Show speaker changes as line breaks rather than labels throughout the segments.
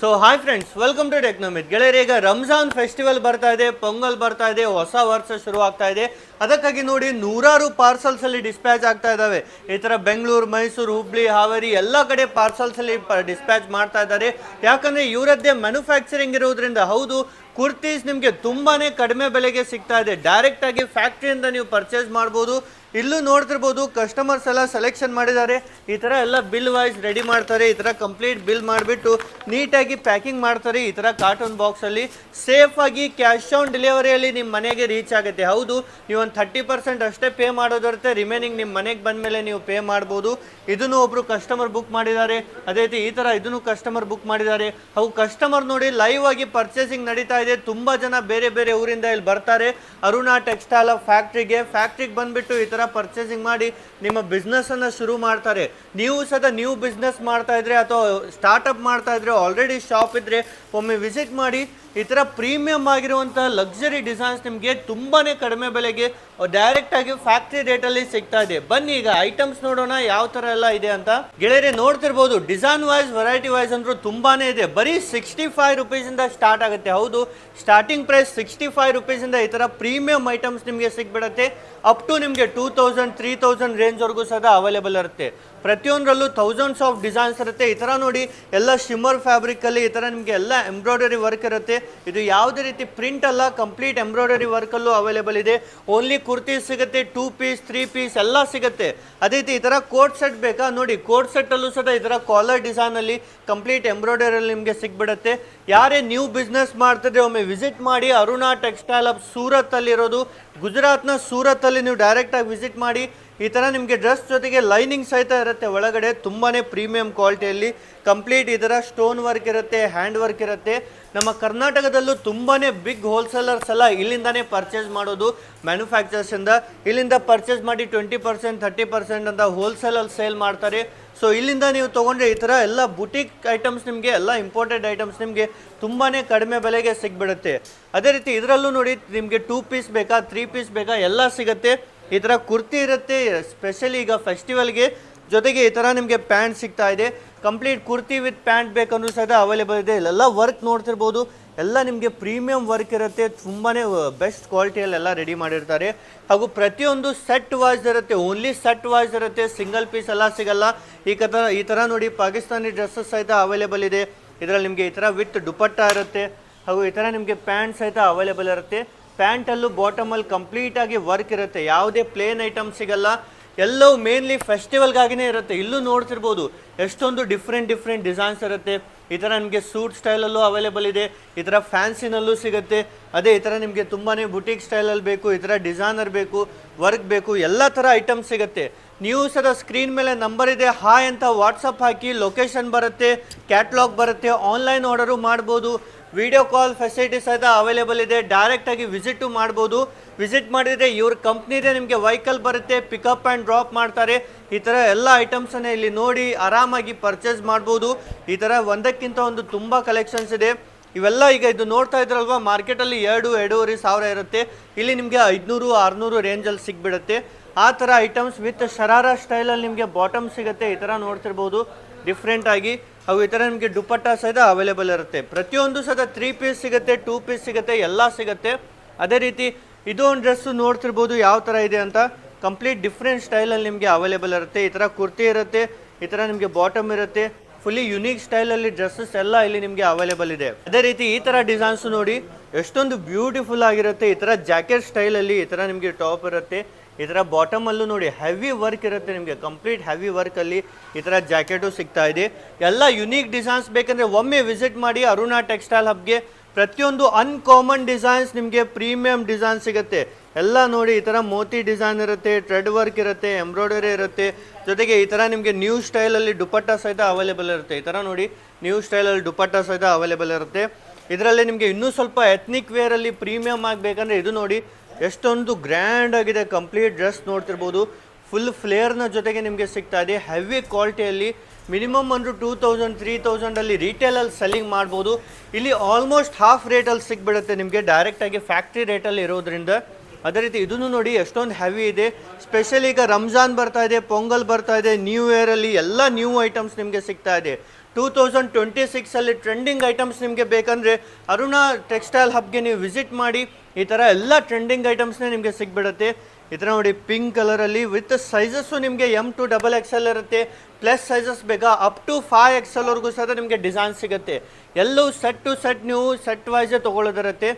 So hi friends welcome to Technomith ಗೆಳೆಯರೆ ಈಗ Ramzan festival ಬರ್ತಾ ಇದೆ, ಪೊಂಗಲ್ ಬರ್ತಾ ಇದೆ, ಹೊಸ ವರ್ಷ ಶುರು ಆಗ್ತಾ ಇದೆ. ಅದಕ್ಕಾಗಿ ನೋಡಿ ನೂರಾರು ಪಾರ್ಸಲ್ಸ್ ಅಲ್ಲಿ ಡಿಸ್ಪ್ಯಾಚ್ ಆಗ್ತಾ ಇದಾವೆ ಈ ಥರ ಬೆಂಗಳೂರು, ಮೈಸೂರು, ಹುಬ್ಳಿ, ಹಾವೇರಿ ಎಲ್ಲ ಕಡೆ ಪಾರ್ಸಲ್ಸ್ ಅಲ್ಲಿ ಡಿಸ್ಪ್ಯಾಚ್ ಮಾಡ್ತಾ ಇದ್ದಾರೆ. ಯಾಕಂದ್ರೆ ಇವರದ್ದೇ ಮ್ಯಾನುಫ್ಯಾಕ್ಚರಿಂಗ್ ಇರೋದ್ರಿಂದ ಹೌದು, ಕುರ್ತೀಸ್ ನಿಮಗೆ ತುಂಬಾ ಕಡಿಮೆ ಬೆಲೆಗೆ ಸಿಗ್ತಾ ಇದೆ. ಡೈರೆಕ್ಟ್ ಆಗಿ ಫ್ಯಾಕ್ಟ್ರಿಯಿಂದ ನೀವು ಪರ್ಚೇಸ್ ಮಾಡ್ಬೋದು. ಇಲ್ಲೂ ನೋಡ್ತಿರ್ಬೋದು ಕಸ್ಟಮರ್ಸ್ ಎಲ್ಲ ಸೆಲೆಕ್ಷನ್ ಮಾಡಿದ್ದಾರೆ. ಈ ಥರ ಎಲ್ಲ ಬಿಲ್ ವೈಸ್ ರೆಡಿ ಮಾಡ್ತಾರೆ. ಈ ಥರ ಕಂಪ್ಲೀಟ್ ಬಿಲ್ ಮಾಡಿಬಿಟ್ಟು ನೀಟಾಗಿ ಪ್ಯಾಕಿಂಗ್ ಮಾಡ್ತಾರೆ. ಈ ಥರ ಕಾರ್ಟೂನ್ ಬಾಕ್ಸಲ್ಲಿ ಸೇಫಾಗಿ ಕ್ಯಾಶ್ ಆನ್ ಡೆಲಿವರಿಯಲ್ಲಿ ನಿಮ್ಮ ಮನೆಗೆ ರೀಚ್ ಆಗುತ್ತೆ. ಹೌದು, ನೀವು ಒಂದು ಥರ್ಟಿ ಪರ್ಸೆಂಟ್ ಅಷ್ಟೇ ಪೇ ಮಾಡೋದಿರುತ್ತೆ ರಿಮೈನಿಂಗ್ ನಿಮ್ಮ ಮನೆಗೆ ಬಂದಮೇಲೆ ನೀವು ಪೇ ಮಾಡ್ಬೋದು. ಇದನ್ನು ಒಬ್ಬರು ಕಸ್ಟಮರ್ ಬುಕ್ ಮಾಡಿದ್ದಾರೆ. ಅದೇ ರೀತಿ ಈ ಥರ ಇದನ್ನು ಕಸ್ಟಮರ್ ಬುಕ್ ಮಾಡಿದ್ದಾರೆ. ಅವು ಕಸ್ಟಮರ್ ನೋಡಿ ಲೈವ್ ಆಗಿ ಪರ್ಚೇಸಿಂಗ್ ನಡೀತಾ ಇದೆ. ತುಂಬ ಜನ ಬೇರೆ ಬೇರೆ ಊರಿಂದ ಇಲ್ಲಿ ಬರ್ತಾರೆ. ಅರುಣಾ ಟೆಕ್ಸ್ಟೈಲ್ ಫ್ಯಾಕ್ಟ್ರಿಗೆ ಫ್ಯಾಕ್ಟ್ರಿಗೆ ಬಂದ್ಬಿಟ್ಟು ಈ ಪರ್ಚೇಸಿಂಗ್ ಮಾಡಿ ನಿಮ್ಮ ಬಿಸ್ನೆಸ್ಸನ್ನು ಶುರು ಮಾಡ್ತಾರೆ. ನೀವು ಸದ ನ್ಯೂ ಬಿಸ್ನೆಸ್ ಮಾಡ್ತಾ ಇದ್ರೆ ಅಥವಾ ಸ್ಟಾರ್ಟಪ್ ಮಾಡ್ತಾ ಇದ್ರೆ ಆಲ್ರೆಡಿ ಶಾಪ್ ಇದ್ರೆ, ಒಮ್ಮೆ ವಿಸಿಟ್ ಮಾಡಿ, ಈ ಥರ ಪ್ರೀಮಿಯಂ ಆಗಿರುವಂತಹ ಲಕ್ಸುರಿ ಡಿಸೈನ್ಸ್ ನಿಮಗೆ ತುಂಬಾನೇ ಕಡಿಮೆ ಬೆಲೆಗೆ ಡೈರೆಕ್ಟ್ ಆಗಿ ಫ್ಯಾಕ್ಟ್ರಿ ರೇಟಲ್ಲಿ ಸಿಗ್ತಾ ಇದೆ. ಬನ್ನಿ ಈಗ ಐಟಮ್ಸ್ ನೋಡೋಣ, ಯಾವ ಥರ ಎಲ್ಲ ಇದೆ ಅಂತ. ಗೆಳೆಯರೆ, ನೋಡ್ತಿರ್ಬೋದು ಡಿಸೈನ್ ವೈಸ್ ವೆರೈಟಿ ವೈಸ್ ಅಂದ್ರೂ ತುಂಬಾನೇ ಇದೆ. ಬರೀ ಸಿಕ್ಸ್ಟಿ ಫೈವ್ ರುಪೀಸ್ ಇಂದ ಸ್ಟಾರ್ಟ್ ಆಗುತ್ತೆ. ಹೌದು starting price sixty five rupees ಇಂದ ಈ ಥರ ಪ್ರೀಮಿಯಂ ಐಟಮ್ಸ್ ನಿಮಗೆ ಸಿಗ್ಬಿಡುತ್ತೆ. ಅಪ್ ಟು ನಿಮಗೆ ಟೂ ತೌಸಂಡ್ ತ್ರೀ ತೌಸಂಡ್ ರೇಂಜ್ವರೆಗೂ ಸದಾ ಅವೈಲೇಬಲ್ ಇರುತ್ತೆ. ಪ್ರತಿಯೊಂದರಲ್ಲೂ ಥೌಸಂಡ್ಸ್ ಆಫ್ ಡಿಸೈನ್ಸ್ ಇರುತ್ತೆ. ಈ ಥರ ನೋಡಿ ಎಲ್ಲ ಶಿಮ್ಮರ್ ಫ್ಯಾಬ್ರಿಕಲ್ಲಿ ಈ ಥರ ನಿಮಗೆ ಎಲ್ಲ ಎಂಬ್ರಾಯ್ಡರಿ ವರ್ಕ್ ಇರುತ್ತೆ. ಇದು ಯಾವುದೇ ರೀತಿ ಪ್ರಿಂಟ್ ಅಲ್ಲ ಕಂಪ್ಲೀಟ್ ಎಂಬ್ರಾಯ್ಡರಿ ವರ್ಕಲ್ಲೂ ಅವೈಲೇಬಲ್ ಇದೆ. ಓನ್ಲಿ ಕುರ್ತಿ ಸಿಗುತ್ತೆ ಟೂ ಪೀಸ್ ತ್ರೀ ಪೀಸ್ ಎಲ್ಲ ಸಿಗುತ್ತೆ. ಅದೇ ರೀತಿ ಈ ಥರ ಕೋಟ್ ಸೆಟ್ ಬೇಕಾ? ನೋಡಿ ಕೋಟ್ ಸೆಟ್ಟಲ್ಲೂ ಸಹ ಈ ಥರ ಕಾಲರ್ ಡಿಸೈನಲ್ಲಿ ಕಂಪ್ಲೀಟ್ ಎಂಬ್ರಾಯ್ಡರಿಯಲ್ಲಿ ನಿಮಗೆ ಸಿಗ್ಬಿಡುತ್ತೆ. ಯಾರೇ ನ್ಯೂ ಬಿಸ್ನೆಸ್ ಮಾಡ್ತಿದ್ರೆ ಒಮ್ಮೆ ವಿಸಿಟ್ ಮಾಡಿ ಅರುಣಾ ಟೆಕ್ಸ್ಟೈಲ್ ಆಫ್ ಸೂರತ್ತಲ್ಲಿರೋದು. ಗುಜರಾತ್ನ ಸೂರತ್ತಲ್ಲಿ ನೀವು ಡೈರೆಕ್ಟಾಗಿ ವಿಸಿಟ್ ಮಾಡಿ. ಈ ಥರ ನಿಮಗೆ ಡ್ರೆಸ್ ಜೊತೆಗೆ ಲೈನಿಂಗ್ ಸಹಿತ ಇರುತ್ತೆ. ಒಳಗಡೆ ತುಂಬಾ ಪ್ರೀಮಿಯಂ ಕ್ವಾಲಿಟಿಯಲ್ಲಿ ಕಂಪ್ಲೀಟ್ ಥರ ಸ್ಟೋನ್ ವರ್ಕ್ ಇರುತ್ತೆ ಹ್ಯಾಂಡ್ ವರ್ಕ್ ಇರುತ್ತೆ. ನಮ್ಮ ಕರ್ನಾಟಕದಲ್ಲೂ ತುಂಬಾ ಬಿಗ್ ಹೋಲ್ಸೇಲರ್ಸ್ ಎಲ್ಲ ಇಲ್ಲಿಂದಾನೇ ಪರ್ಚೇಸ್ ಮಾಡೋದು ಮ್ಯಾನುಫ್ಯಾಕ್ಚರ್ಸಿಂದ ಇಲ್ಲಿಂದ ಪರ್ಚೇಸ್ ಮಾಡಿ ಟ್ವೆಂಟಿ ಪರ್ಸೆಂಟ್ ಥರ್ಟಿ ಪರ್ಸೆಂಟ್ ಅಂತ ಹೋಲ್ಸೇಲಲ್ಲಿ ಸೇಲ್ ಮಾಡ್ತಾರೆ. ಸೊ ಇಲ್ಲಿಂದ ನೀವು ತೊಗೊಂಡ್ರೆ ಈ ಥರ ಎಲ್ಲ ಬುಟಿಕ್ ಐಟಮ್ಸ್ ನಿಮಗೆ, ಎಲ್ಲ ಇಂಪೋರ್ಟೆಡ್ ಐಟಮ್ಸ್ ನಿಮಗೆ ತುಂಬಾ ಕಡಿಮೆ ಬೆಲೆಗೆ ಸಿಗ್ಬಿಡುತ್ತೆ. ಅದೇ ರೀತಿ ಇದರಲ್ಲೂ ನೋಡಿ, ನಿಮಗೆ ಟೂ ಪೀಸ್ ಬೇಕಾ ತ್ರೀ ಪೀಸ್ ಬೇಕಾ, ಎಲ್ಲ ಸಿಗುತ್ತೆ. ಈ ಥರ ಕುರ್ತಿ ಇರುತ್ತೆ ಸ್ಪೆಷಲಿ ಈಗ ಫೆಸ್ಟಿವಲ್ಗೆ ಜೊತೆಗೆ ಈ ಥರ ನಿಮಗೆ ಪ್ಯಾಂಟ್ ಸಿಗ್ತಾ ಇದೆ. ಕಂಪ್ಲೀಟ್ ಕುರ್ತಿ ವಿತ್ ಪ್ಯಾಂಟ್ ಬೇಕಂದ್ರೂ ಸಹ ಅವೈಲೇಬಲ್ ಇದೆ. ಇಲ್ಲೆಲ್ಲ ವರ್ಕ್ ನೋಡ್ತಿರ್ಬೋದು. ಎಲ್ಲ ನಿಮಗೆ ಪ್ರೀಮಿಯಂ ವರ್ಕ್ ಇರುತ್ತೆ. ತುಂಬಾ ಬೆಸ್ಟ್ ಕ್ವಾಲಿಟಿಯಲ್ಲೆಲ್ಲ ರೆಡಿ ಮಾಡಿರ್ತಾರೆ. ಹಾಗೂ ಪ್ರತಿಯೊಂದು ಸೆಟ್ ವಾಯ್ಸ್ ಇರುತ್ತೆ. ಓನ್ಲಿ ಸೆಟ್ ವಾಯ್ಸ್ ಇರುತ್ತೆ. ಸಿಂಗಲ್ ಪೀಸ್ ಎಲ್ಲ ಸಿಗಲ್ಲ. ಈ ಕಥರ ಈ ಥರ ನೋಡಿ ಪಾಕಿಸ್ತಾನಿ ಡ್ರೆಸ್ಸಸ್ ಸಹಿತ ಅವೈಲೇಬಲ್ ಇದೆ. ಇದರಲ್ಲಿ ನಿಮಗೆ ಈ ಥರ ವಿತ್ ದುಪಟ್ಟ ಇರುತ್ತೆ. ಹಾಗೂ ಈ ಥರ ನಿಮಗೆ ಪ್ಯಾಂಟ್ ಸಹಿತ ಅವೈಲೇಬಲ್ ಇರುತ್ತೆ. ಪ್ಯಾಂಟಲ್ಲೂ ಬಾಟಮಲ್ಲಿ ಕಂಪ್ಲೀಟಾಗಿ ವರ್ಕ್ ಇರುತ್ತೆ. ಯಾವುದೇ ಪ್ಲೇನ್ ಐಟಮ್ ಸಿಗಲ್ಲ. ಎಲ್ಲವೂ ಮೇನ್ಲಿ ಫೆಸ್ಟಿವಲ್ಗಾಗಿನೇ ಇರುತ್ತೆ. ಇಲ್ಲೂ ನೋಡ್ತಿರ್ಬೋದು. ಎಷ್ಟೊಂದು ಡಿಫ್ರೆಂಟ್ ಡಿಫ್ರೆಂಟ್ ಡಿಸೈನ್ಸ್ ಇರುತ್ತೆ. ಈ ಥರ ನಿಮಗೆ ಸೂಟ್ ಸ್ಟೈಲಲ್ಲೂ ಅವೈಲೇಬಲ್ ಇದೆ. ಈ ಥರ ಫ್ಯಾನ್ಸಿನಲ್ಲೂ ಸಿಗುತ್ತೆ. ಅದೇ ಈ ಥರ ನಿಮಗೆ ತುಂಬಾ ಬುಟೀಕ್ ಸ್ಟೈಲಲ್ಲಿ ಬೇಕು, ಈ ಥರ ಡಿಸೈನರ್ ಬೇಕು ವರ್ಕ್ ಬೇಕು, ಎಲ್ಲ ಥರ ಐಟಮ್ ಸಿಗುತ್ತೆ. ನೀವು ಸದ ಸ್ಕ್ರೀನ್ ಮೇಲೆ ನಂಬರ್ ಇದೆ. ಹಾಯ್ ಅಂತ ವಾಟ್ಸಪ್ ಹಾಕಿ ಲೊಕೇಶನ್ ಬರುತ್ತೆ. ಕ್ಯಾಟ್ಲಾಗ್ ಬರುತ್ತೆ. ಆನ್ಲೈನ್ ಆರ್ಡರು ಮಾಡ್ಬೋದು. ವಿಡಿಯೋ ಕಾಲ್ ಫೆಸಿಲಿಟಿ ಸಹಿತ ಅವೈಲೇಬಲ್ ಇದೆ. ಡೈರೆಕ್ಟಾಗಿ ವಿಸಿಟು ಮಾಡ್ಬೋದು. ವಿಸಿಟ್ ಮಾಡಿದರೆ ಇವ್ರ ಕಂಪ್ನಿದೇ ನಿಮಗೆ ವೆಹಿಕಲ್ ಬರುತ್ತೆ ಪಿಕಪ್ ಆ್ಯಂಡ್ ಡ್ರಾಪ್ ಮಾಡ್ತಾರೆ. ಈ ಥರ ಎಲ್ಲ ಐಟಮ್ಸನ್ನೇ ಇಲ್ಲಿ ನೋಡಿ ಆರಾಮಾಗಿ ಪರ್ಚೇಸ್ ಮಾಡ್ಬೋದು. ಈ ಥರ ಒಂದಕ್ಕಿಂತ ಒಂದು ತುಂಬ ಕಲೆಕ್ಷನ್ಸ್ ಇದೆ. ಇವೆಲ್ಲ ಈಗ ಇದು ನೋಡ್ತಾ ಇದ್ರಲ್ವಾ ಮಾರ್ಕೆಟಲ್ಲಿ ಎರಡು, ಎರಡೂವರೆ ಸಾವಿರ ಇರುತ್ತೆ. ಇಲ್ಲಿ ನಿಮಗೆ ಐದುನೂರು, ಆರುನೂರು ರೇಂಜಲ್ಲಿ ಸಿಗ್ಬಿಡುತ್ತೆ. ಆ ಥರ ಐಟಮ್ಸ್ ವಿತ್ ಶರಾರ ಸ್ಟೈಲಲ್ಲಿ ನಿಮಗೆ ಬಾಟಮ್ ಸಿಗುತ್ತೆ. ಈ ಥರ ನೋಡ್ತಿರ್ಬೋದು. ಡಿಫ್ರೆಂಟ್ ಆಗಿ ಹಾಗೂ ಈ ಥರ ನಿಮಗೆ ದುಪ್ಪಟ್ಟ ಸಹಿತ ಅವೈಲೇಬಲ್ ಇರುತ್ತೆ. ಪ್ರತಿಯೊಂದು ಸಹಿತ ತ್ರೀ ಪೀಸ್ ಸಿಗುತ್ತೆ ಟೂ ಪೀಸ್ ಸಿಗುತ್ತೆ, ಎಲ್ಲ ಸಿಗುತ್ತೆ. ಅದೇ ರೀತಿ ಇದು ಒಂದು ಡ್ರೆಸ್ಸು ನೋಡ್ತಿರ್ಬೋದು ಯಾವ ಥರ ಇದೆ ಅಂತ. ಕಂಪ್ಲೀಟ್ ಡಿಫ್ರೆಂಟ್ ಸ್ಟೈಲಲ್ಲಿ ನಿಮಗೆ ಅವೈಲೇಬಲ್ ಇರುತ್ತೆ. ಈ ಥರ ಕುರ್ತಿ ಇರುತ್ತೆ, ಈ ಥರ ನಿಮಗೆ ಬಾಟಮ್ ಇರುತ್ತೆ. ಫುಲ್ಲಿ ಯುನೀಕ್ ಸ್ಟೈಲಲ್ಲಿ ಡ್ರೆಸ್ಸಸ್ ಎಲ್ಲ ಇಲ್ಲಿ ನಿಮಗೆ ಅವೈಲೇಬಲ್ ಇದೆ. ಅದೇ ರೀತಿ ಈ ಥರ ಡಿಸೈನ್ಸ್ ನೋಡಿ, ಎಷ್ಟೊಂದು ಬ್ಯೂಟಿಫುಲ್ ಆಗಿರುತ್ತೆ ಈ ಥರ ಜಾಕೆಟ್ ಸ್ಟೈಲಲ್ಲಿ ಈ ಥರ ನಿಮಗೆ ಟಾಪ್ ಇರುತ್ತೆ. ಈ ಥರ ಬಾಟಮಲ್ಲೂ ನೋಡಿ ಹೆವಿ ವರ್ಕ್ ಇರುತ್ತೆ ನಿಮಗೆ. ಕಂಪ್ಲೀಟ್ ಹೆವಿ ವರ್ಕಲ್ಲಿ ಈ ಥರ ಜಾಕೆಟು ಸಿಗ್ತಾ ಇದೆ. ಎಲ್ಲ ಯುನೀಕ್ ಡಿಸೈನ್ಸ್ ಬೇಕಂದರೆ ಒಮ್ಮೆ ವಿಸಿಟ್ ಮಾಡಿ ಅರುಣಾ ಟೆಕ್ಸ್ಟೈಲ್ ಹಬ್ಗೆ ಪ್ರತಿಯೊಂದು ಅನ್ಕಾಮನ್ ಡಿಸೈನ್ಸ್ ನಿಮಗೆ ಪ್ರೀಮಿಯಂ ಡಿಸೈನ್ ಸಿಗುತ್ತೆ. ಎಲ್ಲ ನೋಡಿ ಈ ಥರ ಮೋತಿ ಡಿಸೈನ್ ಇರುತ್ತೆ ಟ್ರೆಡ್ ವರ್ಕ್ ಇರುತ್ತೆ ಎಂಬ್ರಾಯ್ಡರಿ ಇರುತ್ತೆ. ಜೊತೆಗೆ ಈ ಥರ ನಿಮಗೆ ನ್ಯೂ ಸ್ಟೈಲಲ್ಲಿ ದುಪಟ್ಟ ಸಹಿತ ಅವೈಲೇಬಲ್ ಇರುತ್ತೆ. ಈ ಥರ ನೋಡಿ ನ್ಯೂ ಸ್ಟೈಲಲ್ಲಿ ದುಪಟ್ಟ ಸಹಿತ ಅವೈಲೇಬಲ್ ಇರುತ್ತೆ. ಇದರಲ್ಲಿ ನಿಮಗೆ ಇನ್ನೂ ಸ್ವಲ್ಪ ಎತ್ನಿಕ್ ವೇರಲ್ಲಿ ಪ್ರೀಮಿಯಮ್ ಆಗಬೇಕಂದ್ರೆ ಇದು ನೋಡಿ ಎಷ್ಟೊಂದು ಗ್ರ್ಯಾಂಡ್ ಆಗಿದೆ ಕಂಪ್ಲೀಟ್ ಡ್ರೆಸ್ ನೋಡ್ತಿರ್ಬೋದು. ಫುಲ್ ಫ್ಲೇಯರ್ನ ಜೊತೆಗೆ ನಿಮಗೆ ಸಿಗ್ತಾ ಇದೆ. ಹೆವಿ ಕ್ವಾಲಿಟಿಯಲ್ಲಿ ಮಿನಿಮಮ್ ಅಂದರೂ ಟೂ ತೌಸಂಡ್ ತ್ರೀ ತೌಸಂಡಲ್ಲಿ ರೀಟೇಲಲ್ಲಿ ಸೆಲ್ಲಿಂಗ್ ಮಾಡ್ಬೋದು. ಇಲ್ಲಿ ಆಲ್ಮೋಸ್ಟ್ ಹಾಫ್ ರೇಟಲ್ಲಿ ಸಿಗ್ಬಿಡುತ್ತೆ ನಿಮಗೆ ಡೈರೆಕ್ಟಾಗಿ ಫ್ಯಾಕ್ಟ್ರಿ ರೇಟಲ್ಲಿ ಇರೋದ್ರಿಂದ. ಅದೇ ರೀತಿ ಇದನ್ನು ನೋಡಿ ಎಷ್ಟೊಂದು ಹೆವಿ ಇದೆ. ಸ್ಪೆಷಲ್ ಈಗ ರಂಜಾನ್ ಬರ್ತಾ ಇದೆ ಪೊಂಗಲ್ ಬರ್ತಾ ಇದೆ ನ್ಯೂ ಇಯರಲ್ಲಿ ಎಲ್ಲ ನ್ಯೂ ಐಟಮ್ಸ್ ನಿಮಗೆ ಸಿಗ್ತಾ ಇದೆ. ಟೂ ತೌಸಂಡ್ ಟ್ವೆಂಟಿ ಸಿಕ್ಸಲ್ಲಿ ಟ್ರೆಂಡಿಂಗ್ ಐಟಮ್ಸ್ ನಿಮಗೆ ಬೇಕಂದರೆ ಅರುಣಾ ಟೆಕ್ಸ್ಟೈಲ್ ಹಬ್ಗೆ ನೀವು ವಿಸಿಟ್ ಮಾಡಿ. ಈ ಥರ ಎಲ್ಲ ಟ್ರೆಂಡಿಂಗ್ ಐಟಮ್ಸ್ನೇ ನಿಮಗೆ ಸಿಗ್ಬಿಡುತ್ತೆ. ಈ ಥರ ನೋಡಿ ಪಿಂಕ್ ಕಲರಲ್ಲಿ ವಿತ್ ಸೈಜಸ್ಸು ನಿಮಗೆ ಎಂ ಟು ಡಬಲ್ ಎಕ್ಸೆಲ್ ಇರುತ್ತೆ. ಪ್ಲಸ್ ಸೈಜಸ್ ಬೇಕಾ ಅಪ್ ಟು ಫೈವ್ ಎಕ್ಸೆಲ್ವರೆಗೂ ಸಹ ನಿಮಗೆ ಡಿಸೈನ್ ಸಿಗುತ್ತೆ. ಎಲ್ಲವೂ ಸೆಟ್ ಟು ಸೆಟ್ ನೀವು ಸೆಟ್ ವೈಸೇ ತೊಗೊಳ್ಳೋದಿರುತ್ತೆ.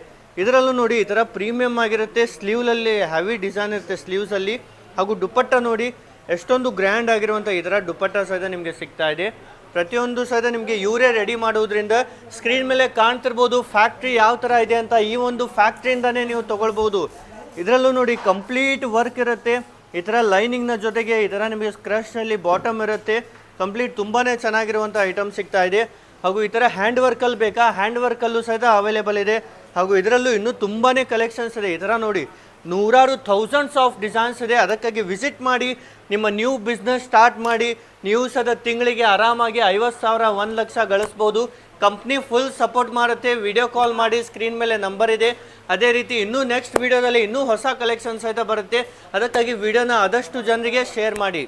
ಇದರಲ್ಲೂ ನೋಡಿ ಈ ಥರ ಪ್ರೀಮಿಯಮ್ ಆಗಿರುತ್ತೆ. ಸ್ಲೀವ್ಲಲ್ಲಿ ಹೆವಿ ಡಿಸೈನ್ ಇರುತ್ತೆ ಸ್ಲೀವ್ಸಲ್ಲಿ ಹಾಗೂ ದುಪ್ಪಟ್ಟ ನೋಡಿ ಎಷ್ಟೊಂದು ಗ್ರ್ಯಾಂಡ್ ಆಗಿರುವಂಥ ಇದರ ದುಪ್ಪಟ್ಟ ಸಹಿತ ನಿಮಗೆ ಸಿಗ್ತಾ ಇದೆ. ಪ್ರತಿಯೊಂದು ಸಹಿತ ನಿಮಗೆ ಇವರೇ ರೆಡಿ ಮಾಡೋದ್ರಿಂದ ಸ್ಕ್ರೀನ್ ಮೇಲೆ ಕಾಣ್ತಿರ್ಬೋದು ಫ್ಯಾಕ್ಟ್ರಿ ಯಾವ ಥರ ಇದೆ ಅಂತ ಈ ಒಂದು ಫ್ಯಾಕ್ಟ್ರಿಯಿಂದನೇ ನೀವು ತೊಗೊಳ್ಬೋದು. ಇದರಲ್ಲೂ ನೋಡಿ ಕಂಪ್ಲೀಟ್ ವರ್ಕ್ ಇರುತ್ತೆ. ಈ ಥರ ಲೈನಿಂಗ್ನ ಜೊತೆಗೆ ಈ ಥರ ನಿಮಗೆ ಸ್ಕ್ರಶ್ನಲ್ಲಿ ಬಾಟಮ್ ಇರುತ್ತೆ. ಕಂಪ್ಲೀಟ್ ತುಂಬಾ ಚೆನ್ನಾಗಿರುವಂಥ ಐಟಮ್ ಸಿಗ್ತಾ ಇದೆ. ಹಾಗೂ ಈ ಥರ ಹ್ಯಾಂಡ್ ವರ್ಕಲ್ಲಿ ಬೇಕಾ? ಹ್ಯಾಂಡ್ ವರ್ಕಲ್ಲೂ ಸಹಿತ ಅವೈಲೇಬಲ್ ಇದೆ. ಹಾಗೂ ಇದರಲ್ಲೂ ಇನ್ನೂ ತುಂಬಾ ಕಲೆಕ್ಷನ್ಸ್ ಇದೆ. ಈ ಥರ ನೋಡಿ ನೂರಾರು ಥೌಸಂಡ್ಸ್ ಆಫ್ ಡಿಸೈನ್ಸ್ ಇದೆ. ಅದಕ್ಕಾಗಿ ವಿಸಿಟ್ ಮಾಡಿ ನಿಮ್ಮ ನ್ಯೂ ಬಿಸ್ನೆಸ್ ಸ್ಟಾರ್ಟ್ ಮಾಡಿ ನೀವು ಸದ ತಿಂಗಳಿಗೆ ಆರಾಮಾಗಿ ಐವತ್ತು ಸಾವಿರ, ಒಂದು ಲಕ್ಷ ಗಳಿಸ್ಬೋದು. ಕಂಪ್ನಿ ಫುಲ್ ಸಪೋರ್ಟ್ ಮಾಡುತ್ತೆ ವಿಡಿಯೋ ಕಾಲ್ ಮಾಡಿ ಸ್ಕ್ರೀನ್ ಮೇಲೆ ನಂಬರ್ ಇದೆ. ಅದೇ ರೀತಿ ಇನ್ನೂ ನೆಕ್ಸ್ಟ್ ವಿಡಿಯೋದಲ್ಲಿ ಇನ್ನೂ ಹೊಸ ಕಲೆಕ್ಷನ್ ಸಹಿತ ಬರುತ್ತೆ. ಅದಕ್ಕಾಗಿ ವಿಡಿಯೋನ ಆದಷ್ಟು ಜನರಿಗೆ ಶೇರ್ ಮಾಡಿ.